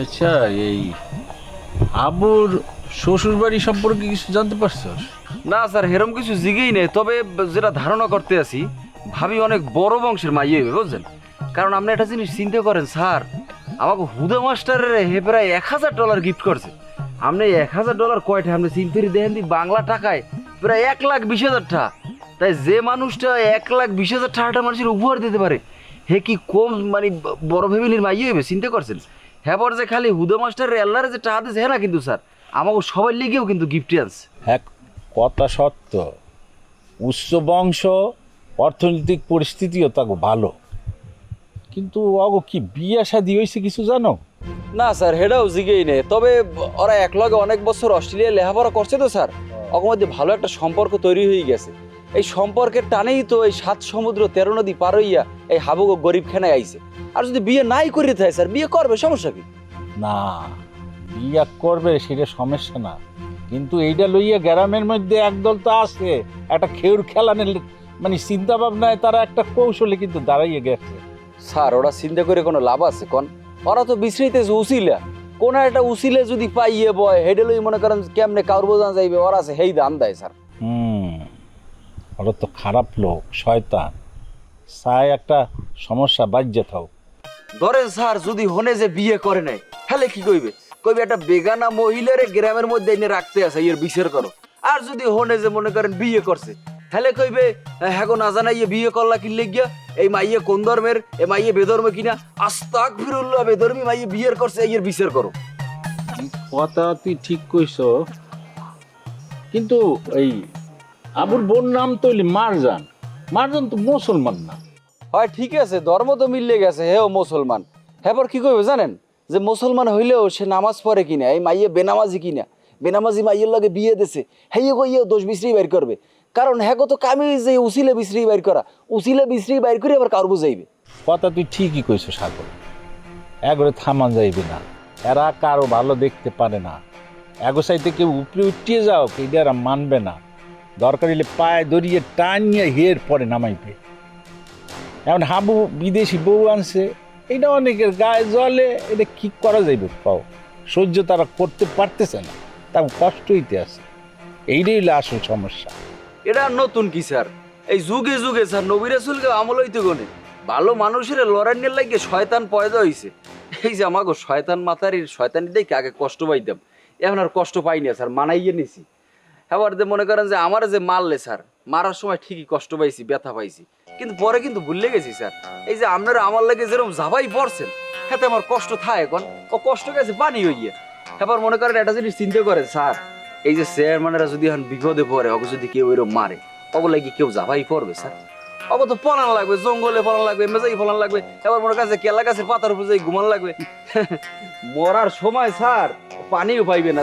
আচ্ছা এই আবুর শ্বশুর বাড়ি সম্পর্কে কিছু জানতে পারছস না স্যার, হেরম কিছু জিগেই নেই। তবে যেটা ধারণা করতে আছি, ভাবি অনেক বড় বংশের মাইয়ে হইবে বুঝছেন? কারণ আপনি একটা জিনিস চিন্তা করেন, স্যার, আমাকে হুদা মাস্টারের হে প্রায় এক হাজার ডলার গিফট করছে। আপনি এক হাজার ডলার কয়টা? আপনি চিন্তারি দেখেন দি, বাংলা টাকায় প্রায় এক লাখ বিশ হাজার টাকা। তাই যে মানুষটা এক লাখ বিশ হাজার টাকাটা মানুষের উপহার দিতে পারে, হে কি কম মানে বড় ফ্যামিলির মাইয়ে হইবে চিন্তা করছেন? হ্যাঁ যে খালি হুদা মাস্টারের এল্লারে যে টাকা দিয়েছে হ্যাঁ না কিন্তু স্যার। আমাকে সবাই লিগেও কিন্তু গিফটই আনছে। হ্যাঁ কথা সত্য। উচ্চ বংশ অর্থনৈতিক পরিস্থিতিও তাকে ভালো। কিন্তু অগো কি বিয়া শাদি হয়েছে কিছু জানো? না স্যার হেটাও জিগেই নেই। তবে ওরা এক লগে অনেক বছর অস্ট্রেলিয়ায় লেখাপড়া করছে তো স্যার। ওর মধ্যে ভালো একটা সম্পর্ক তৈরি হয়ে গেছে। এই সম্পর্কের টানেই তো এই সাত সমুদ্র তেরো নদী পার হইয়া এই হাবুক গরিব খেনায় আইছে। আর যদি বিয়ে নাই করে থাকে স্যার বিয়ে করবে সমস্যা কি? না বিয়া করবে সেটা সমস্যা না। কিন্তু এইটা লইয়া গ্রামের মধ্যে একদল তো আছে একটা খেউর খেলানের মানে চিন্তা ভাবনায় তারা একটা কৌশলে কিন্তু দাঁড়াইয়ে গেছে। স্যার ওরা চিন্তা করে কোনো লাভ আছে কোন? ওরা তো বিশ্রিতেছে উসিলা। কোন একটা উসিলে যদি পাইয়ে বয় হেডে লই মনে করেন কেমনে কাউর বোঝান যাইবে ওরা আছে হেই দান দেয় স্যার। হুম। ওরা তো খারাপ লোক শয়তান। চায় একটা সমস্যা বাজ্যে থাও। ধরেন স্যার যদি হনে যে বিয়ে করে নাই তাহলে কি কইবে? কইবে একটা বেগানা মহিলারে গ্রামের মধ্যে এনে রাখতে আছে এর বিচার করো। আর যদি হনে যে মনে করেন বিয়ে করছে তাহলে কইবে হ্যাঁ গো না জানাই বিয়ে করলা কিনলে গিয়া এই মাইয়ে কোন ধর্মের? এ মাইয়ে বেধর্মে কিনা আস্তাক ফিরুল্লাহ বেধর্মী মাইয়ে বিয়ের করছে এর বিচার করো। কথা তুই ঠিক কইছ কিন্তু এই আবুর বোন নাম তো হইলি মারজান। মারজান তো মুসলমান না। হয় ঠিক আছে ধর্ম তো মিললে গেছে হেও মুসলমান। হ্যাঁ পর কি করবে জানেন? যে মুসলমান হইলেও সে নামাজ পড়ে কিনা এই মাইয়ে বেনামাজি কিনা। বেনামাজি মাইয়ের লগে বিয়ে দেছে হেয়ে কইয়ে দোষ বিশ্রী বাইর করবে। কারণ হ্যাঁ তো কামি যে উসিলে বিশ্রী বাইর করা উসিলে বিশ্রী বাইর করে আবার কার বুঝাইবে? কথা তুই ঠিকই কইছ সাগর। একবারে থামান যাইবে না এরা কারও ভালো দেখতে পারে না। এগো সাইতে কেউ উপরে উঠিয়ে যাও এইটা এরা মানবে না। দরকার হলে পায়ে দড়িয়ে টানিয়ে হের পরে নামাইবে। এমন হাবু বিদেশি বউ আনছে, এটা অনেকের গায়ে জলে, এটা কি করা যাইবে পাও? সহ্য তারা করতে পারতেছে না তা কষ্ট হইতে আছে। এইটাই হলো আসল সমস্যা। এটা নতুন কি স্যার? এই যুগে যুগে স্যার নবী রাসুলকে আমল হইতে গনে ভালো মানুষের লড়াইয়ের লাগে শয়তান পয়দা হইছে। এই যে আমাকে শয়তান মাতারির শয়তানি দেখে আগে কষ্ট পাইতাম। এখন আর কষ্ট পাই না স্যার, মানাইয়ে নিছি। এবার যে মনে করেন যে আমার যে মারলে স্যার, মারার সময় ঠিকই কষ্ট পাইছি, ব্যথা পাইছি। কিন্তু পরে কিন্তু ভুলে গেছি স্যার। এই যে আপনারা আমার লাগে যেরকম জাবাই পড়ছেন হাতে আমার কষ্ট থাকে এখন। ও কষ্ট গেছে পানি হইয়ে। এবার মনে করেন একটা জিনিস চিন্তা করেন, স্যার, এই যে চেয়ারম্যানেরা যদি এখন বিপদে পড়ে, ওকে যদি কেউ এরকম মারে ওগুলো কি কেউ জাভাই পড়বে, স্যার? ওকে তো পলান লাগবে, জঙ্গলে পলান লাগবে, মেজাই পলান লাগবে এবার মনে কাছে কেলা গাছের পাতার উপর যাই ঘুমান লাগবে। মরার সময়, স্যার, পানিও পাইবে না।